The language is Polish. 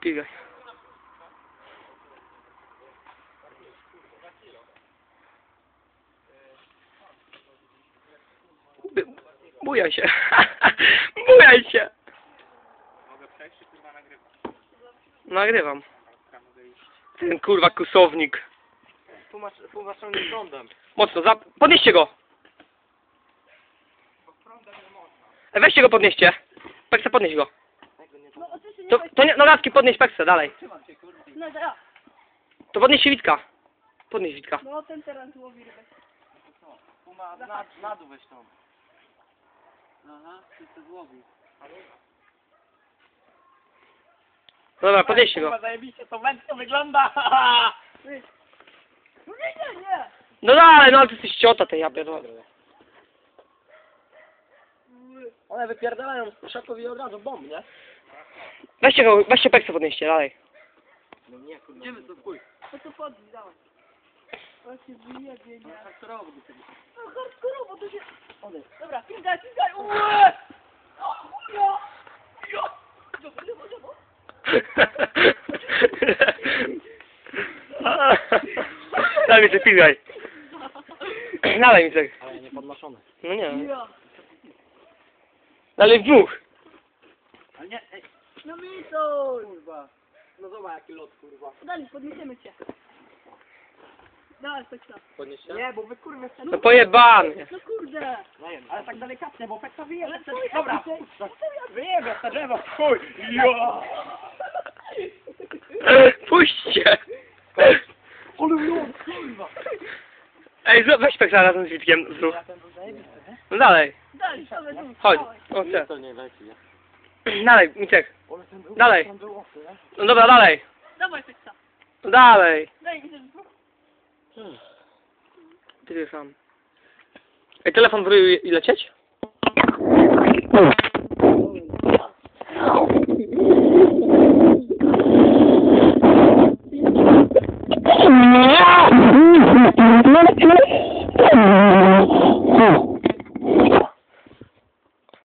Pigaj. Bu- Bujaj się. Bujaj się. Mogę przejść, czy kurwa? Nagrywam. Iść. Ten kurwa kusownik. Tłumaczony prądem. Mocno, za... podnieście go. E, Weźcie go, podnieście. Peksa, podnieś go. No To, to nie, no latki podnieś Peksa, dalej. No teraz. To podnieście Witka. Podnieś Witka. No ten teraz łowi rybę. Puma, na, na dół weź tą. Aha, ty to złowił. Dobra, podnieście go. Kurwa, zajebiście to wędko wygląda! No nie, nie, nie. No dalej, no ale ty jesteś ciota tej ja pierdolę. One wypierdalają z i od razu bomb, nie? Weźcie go, weźcie Peksa, podnieście, dalej. No nie, kurwa. Idziemy to chuj. No to podnieś, dawaj. Się wyjebie, nie. Traktorowo do tego. No hardkorowo to się... Dobra, pingaj, pingaj, uuu! O chuja! Ja! Dobra, lewo, lewo. Daj mi się pigaj. Dalej mi tak. Ale nie podnoszone. No nie. Ja. Dalej w dwóch. Ale nie, ej, No mi to! kurwa. No zobacz jaki lot, kurwa. Dalej, podniesiemy cię. Dawaj, chodź tam. Podnieś się? Nie, bo wy kurwa No pojebany. No kurde! Ale tak delikatnie, bo peksa wyjebie. Ale co Dobra, ja wyjebie to drzewo, chuj. Jo! Puśćcie. Ale lot, kurwa. Ej, weź Peksa razem z Witkiem, zrób. Ja ten był zajebisty, nie? No dalej. Dalej, dawaj, dawaj. Chodź. O, chcę. To nie leci, nie? Dalej, był, Dalej. No dobra, dalej. Dawaj, tam. No dalej. Daj ten Ty sam. Ej, telefon w ryju i- i lecieć?